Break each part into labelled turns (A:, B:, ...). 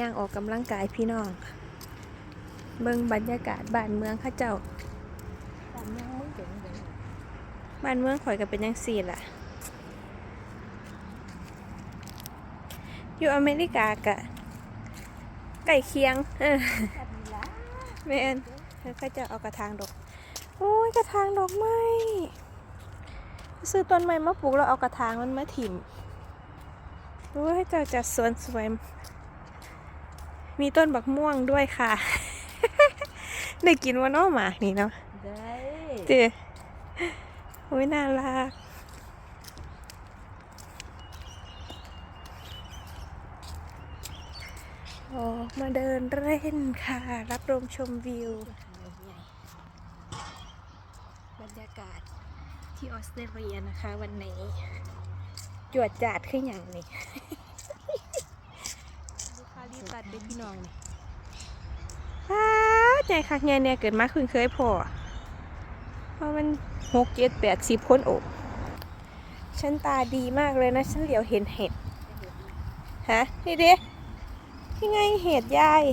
A: ย่างออกกำลังกายพี่น้อง เบิ่งบรรยากาศบ้านเมืองข้าเจ้า
B: ตามยังมึงเป็นเป็น
A: บ้านเมืองข่อยก็เป็นยังสี่ล่ะ อยู่อเมริกากะใกล้เคียงเออ
B: แบบนี้ละ
A: แม่นเขาจะเอากระถางดอก โอ้ยกระถางดอกไม้ซื้อต้นไม้มาปลูกแล้วเอากระถางมันมาถิ่มโอ้ยเจ้าจัดสวนสวย มีต้นบักม่วงด้วยค่ะ ได้กินว่าน้อหมากนี่เนาะ
B: ได้
A: เจ๊โอ้ยน่ารักออกมาเดินเล่นค่ะ รับลมชมวิว บรรยากาศที่ออสเตรเลียนะคะ วันนี้จวดจาดขึ้นอย่างนี้ ลูกค้ารีบตัดเด้อพี่น้องนี่ว้าวใจคักเนี่ยเนี่ยเกิดมาคืนเคยพอเพราะมันหกเจ็ดแปดสิบคนโอบฉันตาดีมากเลยนะ ฉันเหลียวเห็นเห็ด ฮะ นี่ดิที่ไงเห็ดยาย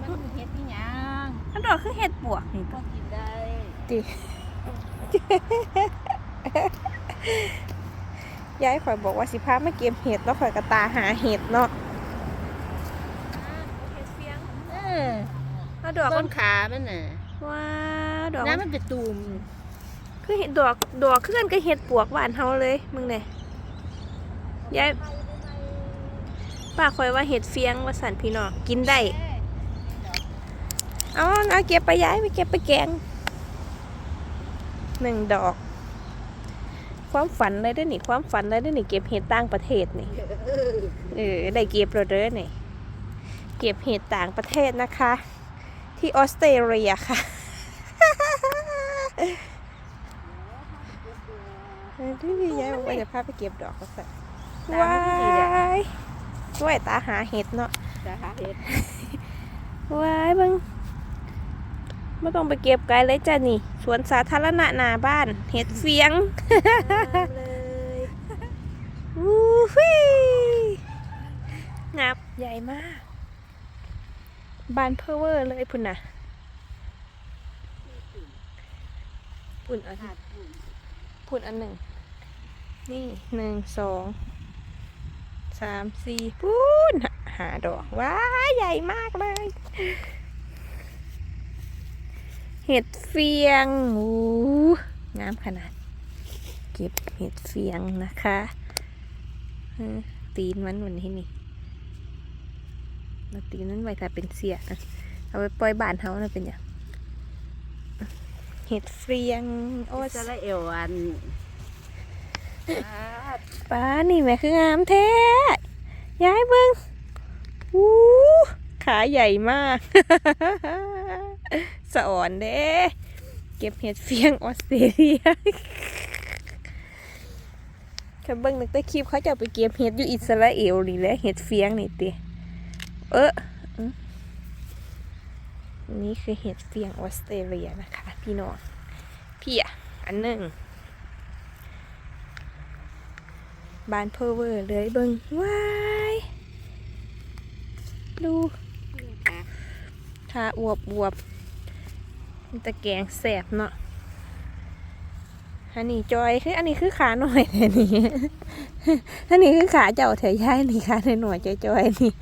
B: มันเฮ็ดที่ยัง
A: อันดอกคือเห็ดปวกนี่
B: ก็กินได้
A: ดิ ยายข่อยบอกว่าสิพามาเก็บเห็ดแล้วข่อยกระตาหาเห็ดเนาะเห็ดเฟียง
B: เออ
A: แล้วดอก
B: ต้
A: มัน
B: นขามันน่ะ
A: ว้าวดอกมัน
B: น้ำมันเป็นตุ่ม
A: คือเห็ดดอกดอกขึ้นก็เห็ดปวกหวานเฮาเลยมึงเนี่ยยายป้าข่อยว่าเห็ดเฟียงว่าสันพี่น้องกินได้เอาเอาเก็บไปย้ายไปเก็บไปแกงหนึ่งดอก ความฝันเลยเด้อนี่ความฝันเลยเด้อนี่เก็บเห็ดต่างประเทศนี่เออได้เก็บแล้วเด้อนี่เก็บเห็ดต่างประเทศนะคะ ที่ออสเตรเลียค่ะเออที่ยายบอกว่าจะพาไปเก็บดอกก็สัว้ายช่วยตาหาเห็ดเนาะ
B: จะหาเฮ็ด
A: ว้ายมึง ไม่ต้องไปเก็บไกลเลยจ้ะนี่ สวนสาธารณะหน้าบ้าน เห็ดเฟียง
B: เลย
A: วู้ฟี่งับใหญ่มาก บานเพอเวอร์เลยพุ่นน่ะพุ่นอันพุ่นอันหนึ่ง นี่หนึ่งสองสามสี่พุ่นหาดอกว้าใหญ่มากเลย เห็ดเฟียงโอ้งามขนาด เก็บเห็ดเฟียงนะคะเออตีนมันวันนี้นี่เราตีนนั้นไว้ถ้าเป็นเสียอะเอาไปปล่อยบ้านเฮานะเป็นอย่างเห็ดเฟียง โอ้
B: โอ้จะละเอวอัน
A: ป้านี่แม่คืองามแท้ย้ายเบิ้งอู้ขาใหญ่มาก สะอ่อนเด้เก็บเห็ดเฟียงออสเตรเลียถ้าเบิ่งนึกแต่คลิปเขาจะเอาไปเก็บเห็ดอยู่อิสราเอลนี่แหละเห็ดเฟียงนี่ติเออนี่คือเห็ดเฟียงออสเตรเลียนะคะ พี่น้องพี่อะอันหนึ่งบานเพอเวอร์เลยเบิ่งว้ายดูทาอวบอวบ ตะแกงแสบเนาะอันนี้จอยคืออันนี้คือขาหน่อยแต่นี้อันนี้คือขาเจ้าเถยย่ายนี่ขาหน่อยจอยๆนี่